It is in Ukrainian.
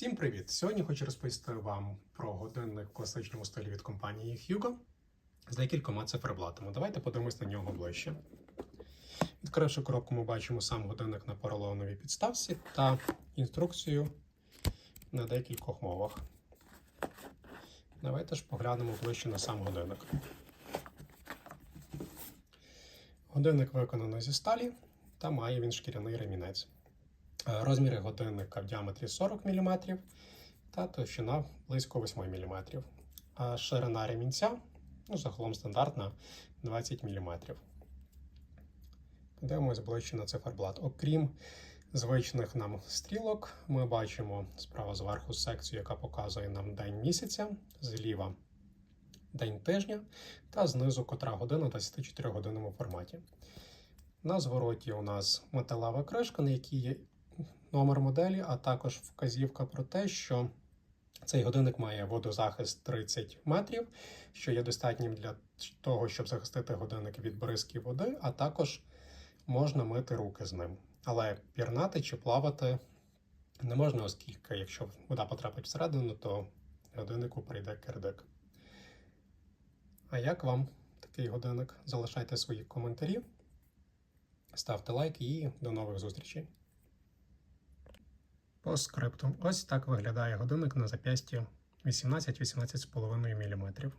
Всім привіт! Сьогодні хочу розповісти вам про годинник в класичному стилі від компанії Hugo з декількома циферблатами. Давайте подивимось на нього ближче. Відкривши коробку, ми бачимо сам годинник на поролоновій підставці та інструкцію на декількох мовах. Давайте ж поглянемо ближче на сам годинник. Годинник виконано зі сталі та має він шкіряний ремінець. Е, Розміри годинника в діаметрі 40 мм та товщина близько 8 мм. А ширина ремінця ну, загалом стандартна 20 мм. Подивимось ближче на циферблат. Окрім звичних нам стрілок, ми бачимо справа зверху секцію, яка показує нам день місяця, зліва день тижня, та знизу котра година в 24 годинному форматі. На звороті у нас металева кришка, на якій є номер моделі, а також вказівка про те, що цей годинник має водозахист 30 метрів, що є достатнім для того, щоб захистити годинник від бризки води, а також можна мити руки з ним. Але пірнати чи плавати не можна, оскільки якщо вода потрапить всередину, то годиннику прийде кирдик. А як вам такий годинник? Залишайте свої коментарі, ставте лайк і до нових зустрічей. По скрипту. Ось так виглядає годинник на зап'ясті 18-18,5 мм.